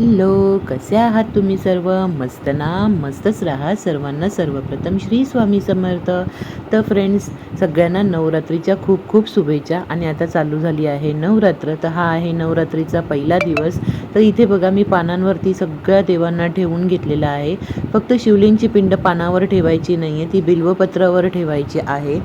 Hello कसे आहात तुम्ही सर्व? मस्त ना? मस्तच राहा सर्वांना. सर्वप्रथम श्री स्वामी समर्थ. तर फ्रेंड्स सगळ्यांना नवरात्रीच्या खूप खूप शुभेच्छा. आणि आता चालू झाली आहे नवरात्र. तर हा आहे नवरात्रीचा पहिला दिवस. तर इथे बघा मी पानांवरती सगळ्या देवांना ठेवून घेतलेला आहे. फक्त शिवलिंगची पिंड पानावर ठेवायची नाही आहे ती बिल्वपत्रावर ठेवायची आहे.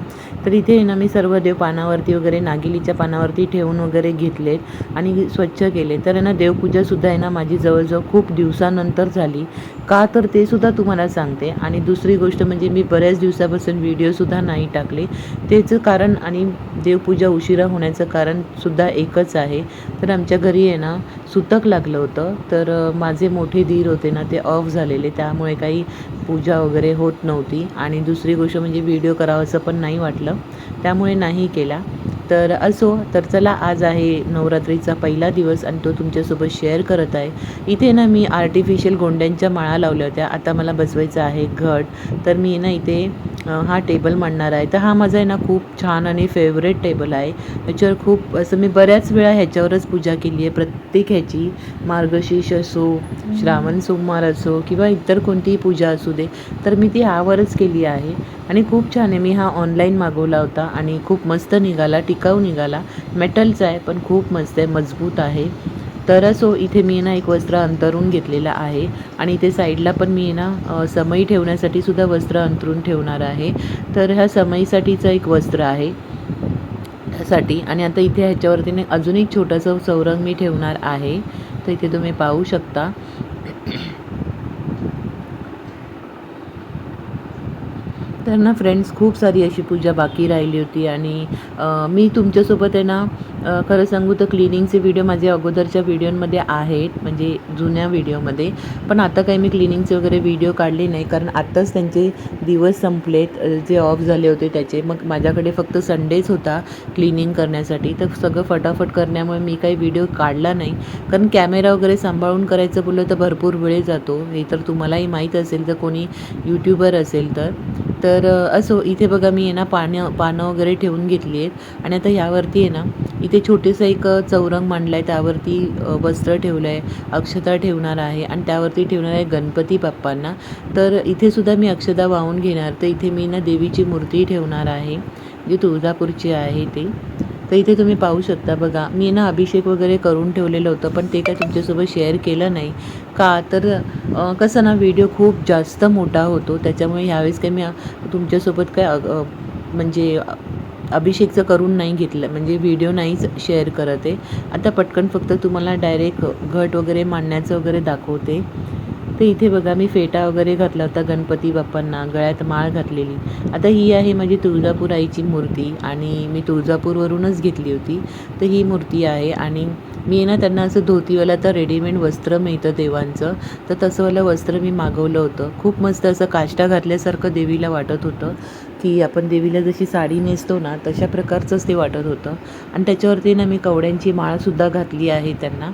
तर इथे ना मी सर्व देव पानावरती वगैरे नागिलीच्या पानावरती ठेवून वगैरे घेतलेत आणि स्वच्छ केले तर ना देवपूजासुद्धा आहे ना माझी जवळजवळ खूप दिवसानंतर झाली. का तर ते सुद्धा तुम्हाला सांगते. आणि दुसरी गोष्ट म्हणजे मी बऱ्याच दिवसापासून व्हिडिओसुद्धा नाही टाकले. त्याचं कारण आणि देवपूजा उशिरा होण्याचं कारणसुद्धा एकच आहे. तर आमच्या घरी आहे ना सुतक लागलं होतं. तर माझे मोठे धीर होते ना ते ऑफ झालेले. त्यामुळे काही पूजा वगैरे होत नव्हती. आणि दुसरी गोष्ट म्हणजे व्हिडिओ करावंसं पण नाही वाटलं. त्यामुळे नाही केला. तर असो तर चला आज आहे नवरात्रीचा पहिला दिवस. आणि तो तुमच्यासोबत शेअर करत आहे. इथे ना मी आर्टिफिशियल गोंड्यांच्या माळा लावल्या होत्या. आता मला बसवायचं आहे घट. तर मी ना इथे हा टेबल मांडणार आहे. तर हा माझा आहे ना खूप छान आणि फेवरेट टेबल आहे. ह्याच्यावर खूप असं मी बऱ्याच वेळा ह्याच्यावरच पूजा केली आहे. प्रत्येक ह्याची मार्गशीर्ष असो श्रावण सोमवार असो किंवा इतर कोणतीही पूजा असू दे तर मी ती ह्यावरच केली आहे. आणि खूप छान आहे. मी हा ऑनलाईन मागवला होता आणि खूप मस्त निघाला टिकाऊ निघाला. मेटलचा आहे पण खूप मस्त आहे मजबूत आहे. तर असो हो, इथे मी ना एक वस्त्र अंतरून घेतलेलं आहे. आणि इथे साईडला पण मी ना समई ठेवण्यासाठी सुद्धा वस्त्र अंतरून ठेवणार आहे. तर ह्या समईसाठीचं एक वस्त्र आहे साठी आणि आता इथे ह्याच्यावरती अजून एक छोटंसं सौरंग मी ठेवणार आहे. तर इथे तुम्ही पाहू शकता. तर ना फ्रेंड्स खूप सारी अशी पूजा बाकी राहिली होती आणि मी तुमच्यासोबत आहे ना खरं सांगू तर क्लिनिंगचे व्हिडिओ माझे अगोदरच्या व्हिडिओमध्ये आहेत म्हणजे जुन्या व्हिडिओमध्ये पण आता काही मी क्लिनिंगचे वगैरे व्हिडिओ काढले नाही कारण आत्ताच त्यांचे दिवस संपलेत जे ऑफ झाले होते त्याचे. मग माझ्याकडे फक्त संडेच होता क्लिनिंग करण्यासाठी. तर सगळं फटाफट करण्यामुळे मी काही व्हिडिओ काढला नाही. कारण कॅमेरा वगैरे सांभाळून करायचं बोललं तर भरपूर वेळ जातो. हे तर तुम्हालाही माहीत असेल तर कोणी यूट्यूबर असेल तर. तर असो इथे बघा मी आहे ना पानं पानं वगैरे ठेवून घेतली आहेत. आणि आता ह्यावरती आहे ना इथे छोटेसं एक चौरंग मांडलं आहे त्यावरती वस्त्र ठेवलं आहे अक्षता ठेवणार आहे आणि त्यावरती ठेवणार आहे गणपती बाप्पांना. तर इथे सुद्धा मी अक्षता वाहून घेणार. तर इथे मी ना देवीची मूर्ती ठेवणार आहे. जी तुळजापूरची आहे ते. तर इथे तुम्ही पाहू शकता बघा. मी ना अभिषेक वगैरे करून ठेवलेलं होतं पण ते काय तुमच्यासोबत शेअर केलं नाही. का? तर कसं ना व्हिडिओ खूप जास्त मोठा होतो. त्याच्यामुळे ह्यावेळेस काही मी तुमच्यासोबत काय म्हणजे अभिषेकचं करून नाही घेतलं म्हणजे व्हिडिओ नाहीच शेअर करत आहे. आता पटकन फक्त तुम्हाला डायरेक्ट घट वगैरे मांडण्याचं वगैरे दाखवते. तर इथे बघा मी फेटा वगैरे घातला होता गणपती बाप्पांना गळ्यात माळ घातलेली. आता ही आहे माझी तुळजापूर आईची मूर्ती आणि मी तुळजापूरवरूनच घेतली होती. तर ही मूर्ती आहे आणि मी ना त्यांना असं धोतीवाला तर रेडीमेड वस्त्र मिळतं देवांचं. तर तसंवालं वस्त्र मी मागवलं होतं. खूप मस्त असं काष्टा घातल्यासारखं देवीला वाटत होतं. की आपण देवीला जशी साडी नेसतो ना तशा प्रकारचंच ते वाटत होतं. आणि त्याच्यावरती ना मी कवड्यांची माळसुद्धा घातली आहे त्यांना.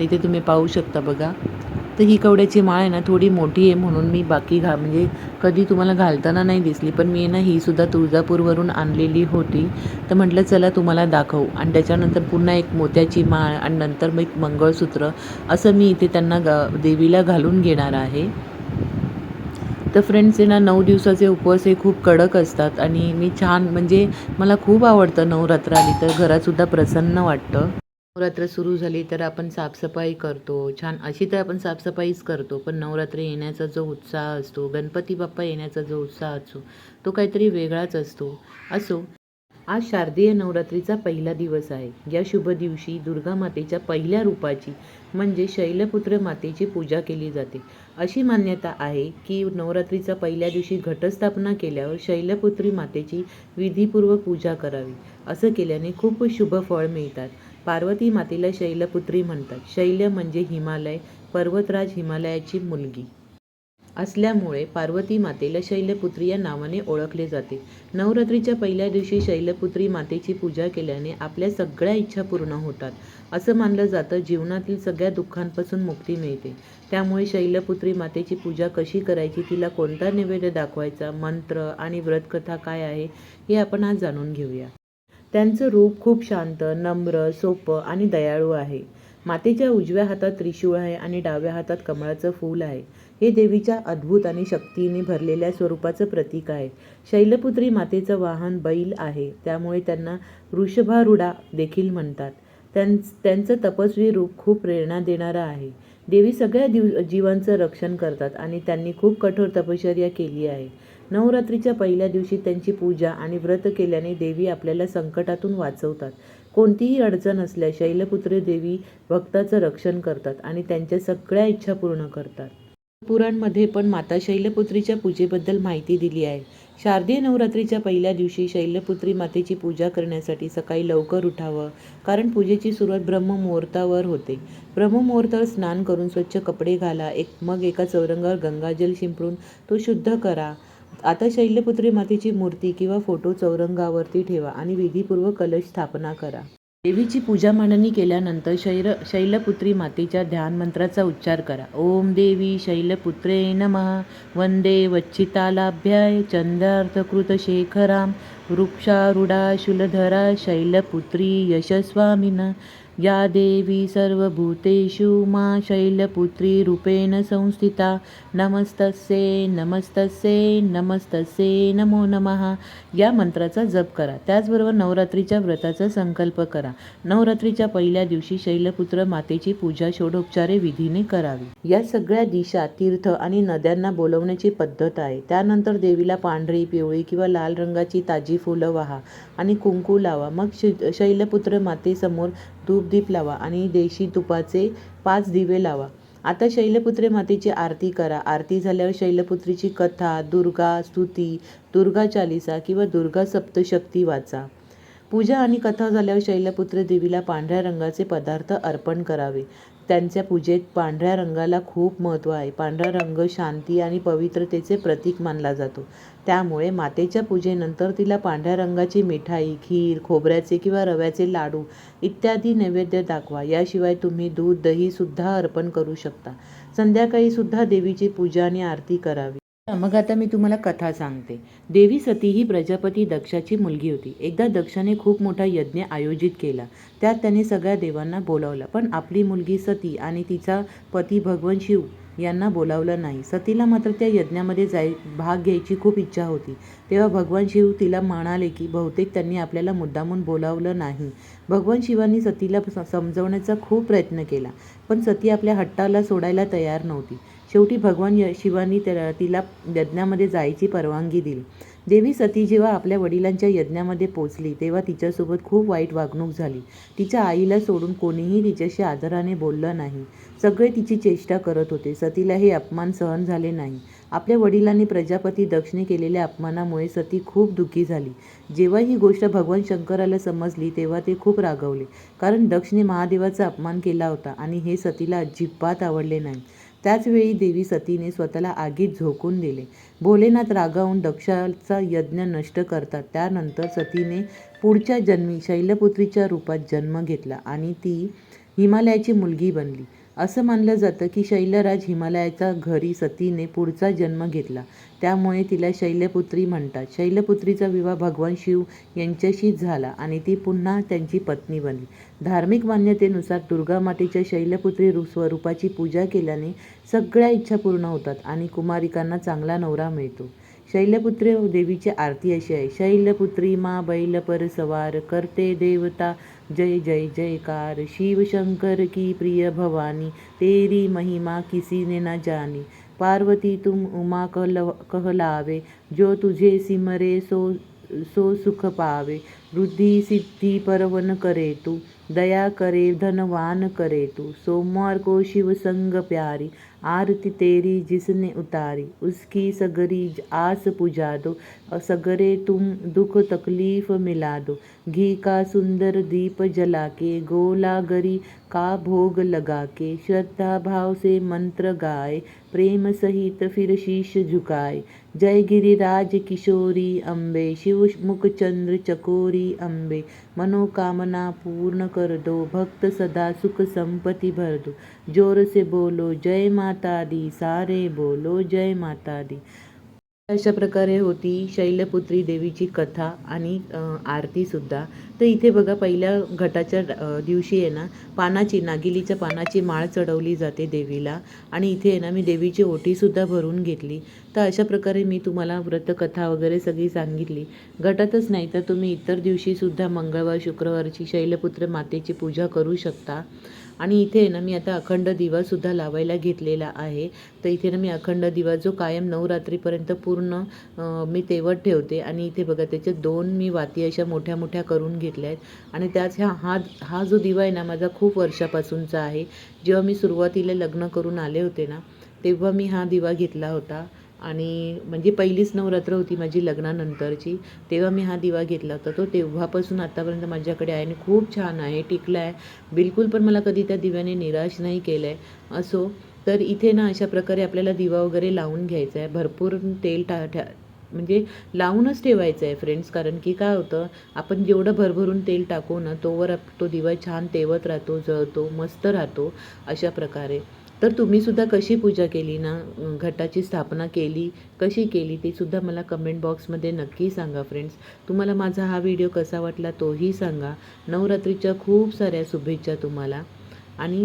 इथे तुम्ही पाहू शकता बघा. तर ही कवड्याची माळ आहे ना थोडी मोठी आहे म्हणून मी बाकी घा म्हणजे कधी तुम्हाला घालताना नाही दिसली पण मी ना ही सुद्धा तुळजापूरवरून आणलेली होती. तर म्हटलं चला तुम्हाला दाखवू. आणि त्याच्यानंतर पुन्हा एक मोत्याची माळ आणि नंतर मग एक मंगळसूत्र असं मी इथे त्यांना गा देवीला घालून घेणार आहे. तर फ्रेंड्स ना नऊ दिवसाचे उपवास हे खूप कडक असतात आणि मी छान म्हणजे मला खूप आवडतं नवरात्र आली तर घरातसुद्धा प्रसन्न वाटतं. नवरात्र सुरू झाली तर आपण साफसफाई करतो. छान अशी तर आपण साफसफाईच करतो पण नवरात्र येण्याचा जो उत्साह असतो गणपती बाप्पा येण्याचा जो उत्साह असतो तो काहीतरी वेगळाच असतो. असो. आज शारदीय नवरात्रीचा पहिला दिवस आहे. या शुभ दिवशी दुर्गा मातेच्या पहिल्या रूपाची म्हणजे शैलपुत्र मातेची पूजा केली जाते. अशी मान्यता आहे की नवरात्रीचा पहिल्या दिवशी घटस्थापना केल्यावर शैलपुत्री मातेची विधीपूर्वक पूजा करावी. असं केल्याने खूप शुभ फळ मिळतात. पार्वती मातेला शैलपुत्री म्हणतात. शैल म्हणजे हिमालय पर्वतराज हिमालयाची मुलगी. असल्यामुळे पार्वती मातेला शैलपुत्री या नावाने ओळखले जाते. नवरात्रीच्या पहिल्या दिवशी शैलपुत्री मातेची पूजा केल्याने आपल्या सगळ्या इच्छा पूर्ण होतात. असं मानलं जातं जीवनातील सगळ्या दुःखांपासून मुक्ती मिळते. त्यामुळे शैलपुत्री मातेची पूजा कशी करायची तिला कोणता नैवेद्य दाखवायचा मंत्र आणि व्रतकथा काय आहे हे आपण आज जाणून घेऊया. त्यांचं रूप खूप शांत नम्र सोपं आणि दयाळू आहे. मातेच्या उजव्या हातात त्रिशूळ आहे आणि डाव्या हातात कमळाचं फूल आहे. हे देवीच्या अद्भुत आणि शक्तीने भरलेल्या स्वरूपाचं प्रतीक आहे. शैलपुत्री मातेचं वाहन बैल आहे त्यामुळे त्यांना वृषभारुडा देखील म्हणतात. त्यां त्यांचं तपस्वी रूप खूप प्रेरणा देणारं आहे. देवी सगळ्या दिव जीवांचं रक्षण करतात आणि त्यांनी खूप कठोर तपश्चर्या केली आहे. नवरात्रीच्या पहिल्या दिवशी त्यांची पूजा आणि व्रत केल्याने देवी आपल्याला संकटातून वाचवतात. कोणतीही अडचण असल्यास शैलपुत्री देवी भक्ताचं रक्षण करतात आणि त्यांच्या सगळ्या इच्छा पूर्ण करतात. पुराणमध्ये पण माता शैलपुत्रीच्या पूजेबद्दल माहिती दिली आहे. शारदीय नवरात्रीच्या पहिल्या दिवशी शैलपुत्री मातेची पूजा करण्यासाठी सकाळी लवकर उठावं कारण पूजेची सुरुवात ब्रह्ममुहूर्तावर होते. ब्रह्ममुहूर्तावर स्नान करून स्वच्छ कपडे घाला एक मग एका चौरंगावर गंगाजल शिंपडून तो शुद्ध करा. आता शैलपुत्री मातेची मूर्ती किंवा फोटो चौरंगावरती ठेवा आणि विधीपूर्वक कलश स्थापना करा. देवीची पूजा मांडणी केल्यानंतर शैल शैलपुत्री मातेच्या ध्यान मंत्राचा उच्चार करा. ओम देवी शैलपुत्रे नमः. वंदे वच्चितालाभ्याय. चंद्रार्थकृत शेखराम वृक्षारूढा शूलधरा शैलपुत्री यशस्वामिन. या देवी सर्वभूतेषु मा शैलपुत्री रूपेण संस्थिता। नमस्तस्ये नमस्तस्ये नमस्तस्ये नमो नमः। या मंत्राचा जप करा. त्याचबरोबर नवरात्रीच्या व्रताचा संकल्प करा. नवरात्रीच्या पहिल्या दिवशी शैलपुत्र मातेची पूजा षोडोपचारे विधीने करावी. या सगळ्या दिशा तीर्थ आणि नद्यांना बोलवण्याची पद्धत आहे. त्यानंतर देवीला पांढरी पिवळी किंवा लाल रंगाची ताजी फुलं वाहा आणि कुंकू लावा. मग शैलपुत्र मातेसमोर धूपदीप लावा आणि देशी तुपाचे पाच दिवे लावा. आता शैलपुत्री मातेची आरती करा. आरती झाल्यावर शैलपुत्रीची कथा दुर्गा स्तुती दुर्गा चालिसा किंवा दुर्गा सप्तशक्ती वाचा. पूजा आणि कथा झाल्यावर शैलपुत्र देवीला पांढऱ्या रंगाचे पदार्थ अर्पण करावे. त्यांच्या पूजेत पांढऱ्या रंगाला खूप महत्त्व आहे. पांढरा रंग शांती आणि पवित्रतेचे प्रतीक मानला जातो. त्यामुळे मातेच्या पूजेनंतर तिला पांढऱ्या रंगाची मिठाई खीर खोबऱ्याचे किंवा रव्याचे लाडू इत्यादी नैवेद्य दाखवा. याशिवाय तुम्ही दूध दहीसुद्धा अर्पण करू शकता. संध्याकाळीसुद्धा देवीची पूजा आणि आरती करावी. मग आता मी तुम्हाला कथा सांगते. देवी सती ही प्रजापती दक्षाची मुलगी होती. एकदा दक्षाने खूप मोठा यज्ञ आयोजित केला. त्यात त्याने सगळ्या देवांना बोलावलं. पण आपली मुलगी सती आणि तिचा पती भगवान शिव यांना बोलावलं नाही. सतीला मात्र त्या यज्ञामध्ये जाय भाग घ्यायची खूप इच्छा होती. तेव्हा भगवान शिव तिला म्हणाले की बहुतेक त्यांनी आपल्याला मुद्दामून बोलावलं नाही. भगवान शिवांनी सतीला स- समजवण्याचा खूप प्रयत्न केला. पण सती आपल्या हट्टाला सोडायला तयार नव्हती. शेवटी भगवान य- शिवांनी त्या- तिला यज्ञामध्ये जायची परवानगी दिली. देवी सती जेव्हा आपल्या वडिलांच्या यज्ञामध्ये पोचली तेव्हा तिच्यासोबत खूप वाईट वागणूक झाली. तिच्या आईला सोडून कोणीही तिच्याशी आदराने बोललं नाही. सगळे तिची चेष्टा करत होते. सतीला हे अपमान सहन झाले नाही. आपल्या वडिलांनी प्रजापती दक्षिणे केलेल्या अपमानामुळे सती खूप दुःखी झाली. जेव्हा ही गोष्ट भगवान शंकराला समजली तेव्हा ते खूप रागवले. कारण दक्षिणे महादेवाचा अपमान केला होता आणि हे सतीला अजिबात आवडले नाही. त्याचवेळी देवी सतीने स्वतःला आगीत झोकून दिले. भोलेनाथ रागावून दक्षाचा यज्ञ नष्ट करतात. त्यानंतर सतीने पुढच्या जन्मी शैलपुत्रीच्या रूपात जन्म घेतला आणि ती हिमालयाची मुलगी बनली. असं मानलं जातं की शैलराज हिमालयाच्या घरी सतीने पुढचा जन्म घेतला. त्यामुळे तिला शैलपुत्री म्हणतात. शैलपुत्रीचा विवाह भगवान शिव यांच्याशीच झाला आणि ती पुन्हा त्यांची पत्नी बनली. धार्मिक मान्यतेनुसार दुर्गा मातेच्या शैलपुत्री स्वरूपाची पूजा केल्याने सगळ्या इच्छा पूर्ण होतात आणि कुमारिकांना चांगला नवरा मिळतो. शैलपुत्री हो देवीची आरती अशी आहे. शैलपुत्री मा बैल पर सवार करते देवता. जय जय जयकार. शिव शंकर की प्रिय भवानी तेरी महिमा किसी ने न जानी. पार्वती तुम उमा कहल कहलावे. जो तुझे सिमरे सो सो सुख पावे. वृद्धी सिद्धि परवन करे तू. दया करे धनवान करे तू. सोमवार को शिव संग प्यारी. आरती तेरी जिसने उतारी उसकी सगरी आस पुजा दो और सगरे तुम दुख तकलीफ मिला दो। घी का सुंदर दीप जला के गोला गरी का भोग लगा के श्रद्धा भाव से मंत्र गाए, प्रेम सहित फिर शीश झुकाए। जय गिरिराज किशोरी अम्बे, शिव मुख चंद्र चकोरी अम्बे, मनोकामना पूर्ण कर दो, भक्त सदा सुख संपत्ति भर दो। ज़ोर से बोलो, जय माता दी, सारे बोलो, जय माता दी। अशा प्रकारे होती शैलपुत्री देवीची कथा आणि आरतीसुद्धा तर इथे बघा पहिल्या घटाच्या दिवशी आहे ना पानाची नागिलीच्या पानाची माळ चढवली जाते देवीला आणि इथे आहे ना मी देवीची ओटीसुद्धा भरून घेतली. तर अशा प्रकारे मी तुम्हाला व्रतकथा वगैरे सगळी सांगितली. घटातच नाही तर तुम्ही इतर दिवशीसुद्धा मंगळवार शुक्रवारची शैलपुत्र मातेची पूजा करू शकता. आणि इथे आहे ना मी आता अखंड दिवासुद्धा लावायला घेतलेला आहे. तर इथे ना मी अखंड दिवा जो कायम नवरात्रीपर्यंत पूर्ण मी तेवत ठेवते. आणि इथे बघा त्याच्या दोन मी वाती अशा मोठ्या मोठ्या करून घेतल्या आहेत. आणि त्याच ह्या हा हा जो दिवा आहे ना माझा खूप वर्षापासूनचा आहे. जेव्हा मी सुरुवातीला लग्न करून आले होते ना तेव्हा मी हा दिवा घेतला होता. आणि म्हणजे पहिलीच नवरात्र होती माझी लग्नानंतरची तेव्हा मी हा दिवा घेतला होता. तो तेव्हापासून आत्तापर्यंत माझ्याकडे आहे आणि खूप छान आहे टिकला आहे बिलकुल पण मला कधी त्या दिव्याने निराश नाही केलं आहे असो तर इथे ना अशा प्रकारे आपल्याला दिवा वगैरे लावून घ्यायचा आहे भरपूर तेल टा ठा म्हणजे लावूनच ठेवायचं आहे फ्रेंड्स कारण की काय होतं आपण जेवढं भरभरून तेल टाकू ना तोवर तो दिवा छान तेवत राहतो जळतो मस्त राहतो अशा प्रकारे. तर तुम्ही सुद्धा कशी पूजा केली ना? घटाची स्थापना केली कशी केली ते सुद्धा मला कमेंट बॉक्समध्ये नक्की सांगा फ्रेंड्स तुम्हाला माझा हा व्हिडिओ कसा वाटला तोही सांगा. नवरात्रीच्या खूप साऱ्या शुभेच्छा तुम्हाला. आणि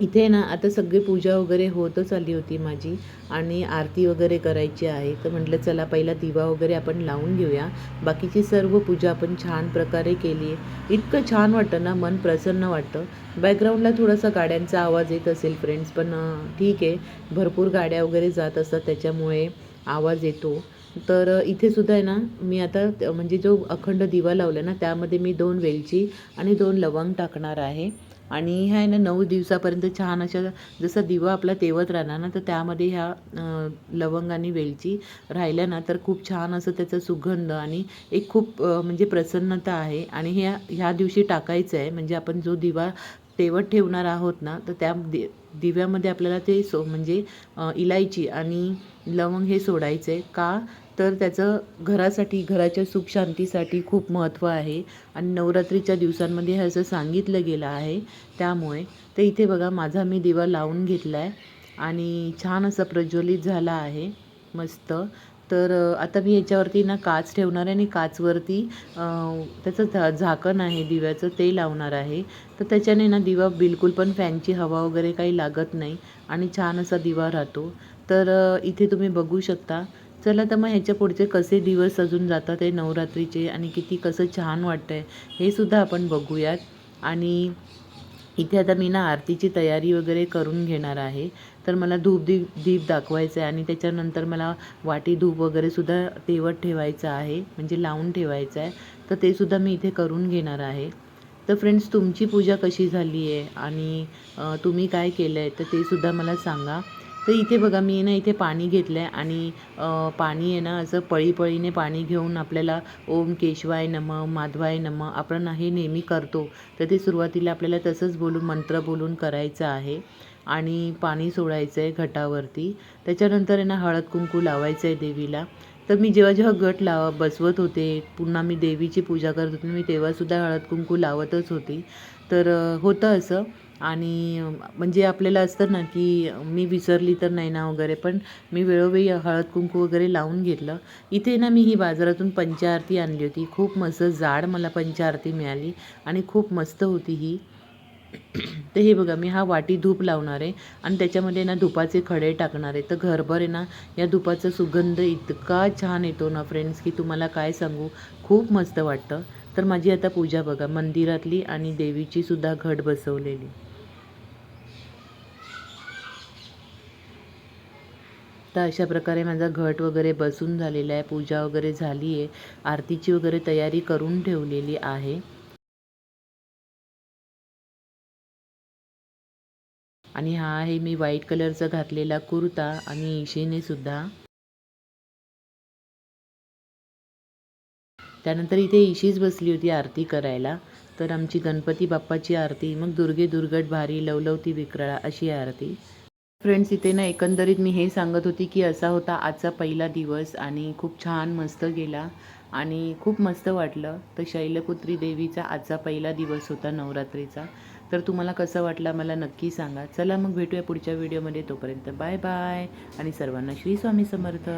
इथे ना आता सगळी पूजा वगैरे होतच आली होती माझी आणि आरती वगैरे करायची आहे. तर म्हटलं चला पहिला दिवा वगैरे आपण लावून घेऊया. बाकीची सर्व पूजा आपण छान प्रकारे केली. आहे इतकं छान वाटतं ना मन प्रसन्न वाटतं. बॅकग्राऊंडला थोडासा गाड्यांचा आवाज येत असेल फ्रेंड्स पण ठीक आहे. भरपूर गाड्या वगैरे जात असतात त्याच्यामुळे आवाज येतो. तर इथे सुद्धा आहे ना मी आता म्हणजे जो अखंड दिवा लावला ना त्यामध्ये मी दोन वेलची आणि दोन लवंग टाकणार आहे. आणि ह्या आहे ना नऊ दिवसापर्यंत छान अशा जसं दिवा आपला तेवत राहणार ना तर त्यामध्ये ह्या लवंग आणि वेलची राहिल्या ना तर खूप छान असं त्याचा सुगंध आणि एक खूप म्हणजे प्रसन्नता आहे. आणि ह्या ह्या दिवशी टाकायचं आहे म्हणजे आपण जो दिवा तेवत ठेवणार आहोत ना तर त्या दि दिव्यामध्ये आपल्याला ते सो म्हणजे इलायची आणि लवंग हे सोडायचं आहे का? तर त्याचं घरासाठी घराच्या सुखशांतीसाठी खूप महत्त्व आहे. आणि नवरात्रीच्या दिवसांमध्ये हे असं सांगितलं गेलं आहे. त्यामुळे तर इथे बघा माझा मी दिवा लावून घेतला आहे आणि छान असा प्रज्वलित झाला आहे. मस्त. तर आता मी याच्यावरती ना काच ठेवणार आहे आणि काचवरती त्याचं झा झाकण आहे दिव्याचं ते लावणार आहे. तर त्याच्याने ना दिवा बिलकुल पण फॅनची हवा वगैरे काही लागत नाही आणि छान असा दिवा राहतो. तर इथे तुम्ही बघू शकता. चला तर मग ह्याच्या पुढचे कसे दिवस अजून जातात आहे नवरात्रीचे आणि किती कसं छान वाटतं आहे हे सुद्धा आपण बघूयात. आणि इथे आता मी ना आरतीची तयारी वगैरे करून घेणार आहे. तर मला धूप दीप दीप दाखवायचं आहे आणि त्याच्यानंतर मला वाटी धूप वगैरे सुद्धा तेवत ठेवायचं आहे म्हणजे लावून ठेवायचं आहे. तर ते सुद्धा मी इथे करून घेणार आहे. तर फ्रेंड्स तुमची पूजा कशी झाली आहे आणि तुम्ही काय केलं आहे तर ते सुद्धा मला सांगा. तर इथे बघा मी ना इथे पाणी घेतलं आहे आणि पाणी आहे ना असं पळीपळीने पाणी घेऊन आपल्याला ओम केशवाय नम माधवाय नम आपण हे नेहमी करतो. तर ते सुरुवातीला आपल्याला तसंच बोलून मंत्र बोलून करायचं आहे. आणि पाणी सोडायचं आहे घटावरती. त्याच्यानंतर आहे ना हळद कुंकू लावायचं आहे देवीला. तर मी जेव्हा जेव्हा गट लावा बसवत होते पुन्हा मी देवीची पूजा करत होते मी तेव्हासुद्धा हळद कुंकू लावतच होती. तर होतं असं. आणि म्हणजे आपल्याला असतं ना की मी विसरली तर नाही ना वगैरे पण मी वेळोवेळी हळद कुंकू वगैरे लावून घेतलं. इथे ना मी ही बाजारातून पंचारती आणली होती. खूप मस्त जाड मला पंचारती मिळाली आणि खूप मस्त होती ही. तर हे बघा मी हा वाटी धूप लावणार आहे आणि त्याच्यामध्ये ना धुपाचे खडे टाकणार आहे. तर घरभर आहे ना या धुपाचा सुगंध इतका छान येतो ना फ्रेंड्स की तुम्हाला काय सांगू? खूप मस्त वाटतं. तर माझी आता पूजा बघा मंदिरातली आणि देवीची सुद्धा घट बसवलेली. तर अशा प्रकारे माझा घट वगैरे बसून झालेला आहे पूजा वगैरे झाली आहे आरतीची वगैरे तयारी करून ठेवलेली आहे. आणि हा आहे मी व्हाईट कलरचा घातलेला कुर्ता आणि इशेने सुद्धा. त्यानंतर इथे इशीच बसली होती आरती करायला. तर आमची गणपती बाप्पाची आरती मग दुर्गे दुर्गट भारी लवलवती विक्राळा अशी आरती. फ्रेंड्स इथे ना एकंदरीत मी हे सांगत होती की असा होता आजचा पहिला दिवस आणि खूप छान मस्त गेला आणि खूप मस्त वाटलं. तर शैलपुत्री देवीचा आजचा पहिला दिवस होता नवरात्रीचा. तर तुम्हाला कसं वाटलं मला नक्की सांगा. चला मग भेटूया पुढच्या व्हिडिओमध्ये तोपर्यंत बाय बाय. आणि सर्वांना श्री स्वामी समर्थ.